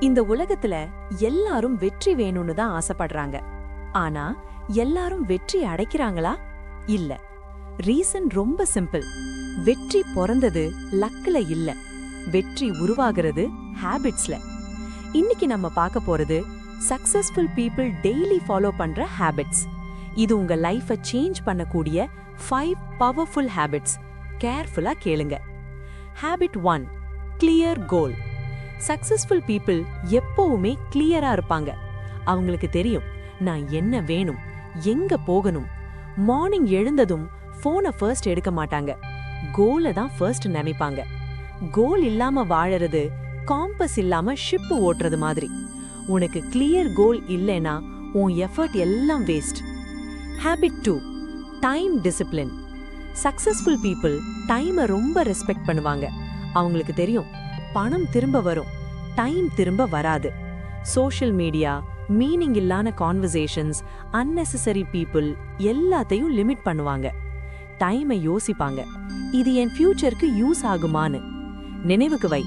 இந்த உலகத்துல எல்லாரும் வெற்றி வேணும்னு தான் ஆசைப்படுறாங்க. ஆனா எல்லாரும் வெற்றி அடைக்கிறாங்களா? இல்ல. ரீசன் ரொம்ப சிம்பிள். வெற்றி பிறந்தது லக்ல இல்ல. வெற்றி உருவாகிறது ஹேபிட்ஸ்ல. இன்னைக்கு நம்ம பார்க்க போறது சக்சஸ்ஃபுல் பீப்புள் டெய்லி ஃபாலோ பண்ற ஹேபிட்ஸ். இது உங்க லைஃபை சேஞ்ச் பண்ணக்கூடிய ஃபைவ் பவர்ஃபுல் ஹேபிட்ஸ். கேர்ஃபுல்லா கேளுங்க. Habit one clear goal. Successful people எப்பவுமே கிளியரா இருப்பாங்க. அவங்களுக்கு தெரியும் நான் என்ன வேணும் எங்க போகணும். மார்னிங் எழுந்ததும் ஃபோனை ஃபர்ஸ்ட் எடுக்க மாட்டாங்க. கோலை தான் ஃபர்ஸ்ட் நினைப்பாங்க. கோல் இல்லாம வாழறது காம்பஸ் இல்லாம ஷிப் ஓட்டுறது மாதிரி. உனக்கு கிளியர் கோல் இல்லைனா உன் எஃபர்ட் எல்லாம் waste habit two time discipline successful people டைமை ரொம்ப ரெஸ்பெக்ட் பண்ணுவாங்க. அவங்களுக்கு தெரியும் பணம் திரும்ப வரும். டைம் திரும்ப வராது. சோஷியல் மீடியா மீனிங் இல்லான கான்வர்சேஷன்ஸ் அன்னெசரி பீப்புள் எல்லாத்தையும் லிமிட் பண்ணுவாங்க. டைமை யோசிப்பாங்க. இது என் ஃபியூச்சருக்கு யூஸ் ஆகுமான்னு. நினைவுக்கு வை.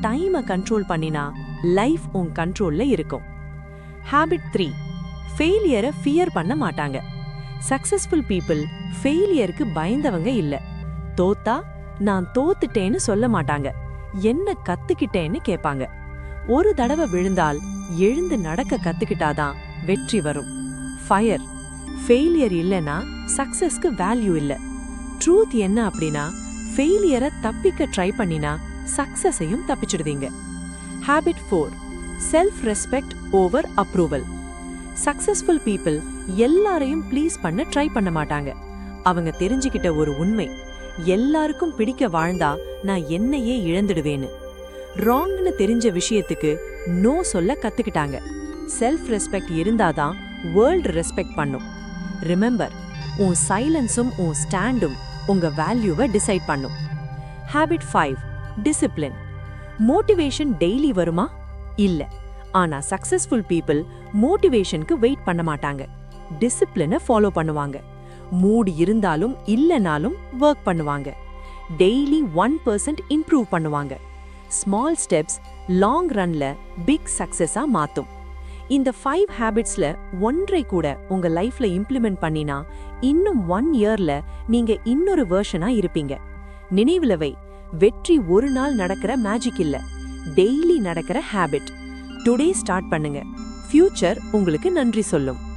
டைமை கண்ட்ரோல் பண்ணினா லைஃப் உன் கண்ட்ரோல்ல இருக்கும். ஹேபிட் த்ரீ ஃபெயிலியரை ஃபியர் பண்ண மாட்டாங்க. சக்சஸ்ஃபுல் பீப்புள் ஃபெயிலியருக்கு பயந்தவங்க இல்லை. தோத்தா நான் தோத்துட்டேன்னு சொல்ல மாட்டாங்க. என்ன கத்துக்கிட்டேன்னு கேட்பாங்க ஒரு தடவை விழுந்தால் எழுந்து நடக்க கத்துக்கிட்டாதான் வெற்றி வரும். ஃபயர் ஃபெயிலியர் இல்லைன்னா சக்சஸ்க்கு வேல்யூ இல்ல. ட்ரூத் என்ன அப்படின்னா ஃபெயிலியரை தப்பிக்க ட்ரை பண்ணினா சக்சஸையும் தப்பிச்சிடுவீங்க. Habit four self respect over approval successful people எல்லாரையும் ப்ளீஸ் பண்ண ட்ரை பண்ண மாட்டாங்க. அவங்க தெரிஞ்சுக்கிட்ட ஒரு உண்மை. எல்லாருக்கும் பிடிக்க வாழ்ந்தா நான் என்னையே இழந்துடுவேன்னு. ராங்னு தெரிஞ்ச விஷயத்துக்கு நோ சொல்ல கத்துக்கிட்டாங்க. செல்ஃப் ரெஸ்பெக்ட் இருந்தாதான் வேர்ல்டு ரெஸ்பெக்ட் பண்ணும். ரிமெம்பர் உன் சைலன்ஸும் உன் ஸ்டாண்டும் உங்க வேல்யூவை டிசைட் பண்ணும். Habit five discipline motivation daily வருமா? இல்லை. ஆனா சக்சஸ்ஃபுல் பீப்புள் மோட்டிவேஷனுக்கு வெயிட் பண்ண மாட்டாங்க. டிசிப்ளினை ஃபாலோ பண்ணுவாங்க. மூடு இருந்தாலும் இல்லைனாலும் ஒர்க் பண்ணுவாங்க. டெய்லி ஒன் பர்சன்ட் இம்ப்ரூவ் பண்ணுவாங்க. ஸ்மால் ஸ்டெப்ஸ் லாங் ரன்ல பிக் சக்சஸா மாத்தும். இந்த ஃபைவ் ஹேபிட்ஸ்ல ஒன்றை கூட உங்க லைஃப்ல இம்ப்ளிமெண்ட் பண்ணினா இன்னும் ஒன் இயர்ல நீங்க இன்னொரு வேர்ஷனா இருப்பீங்க. நினைவுல வை வெற்றி ஒரு நாள் நடக்கிற மேஜிக் இல்ல. டெய்லி நடக்கிற ஹேபிட் டுடே ஸ்டார்ட் பண்ணுங்க. ஃபியூச்சர் உங்களுக்கு நன்றி சொல்லும்.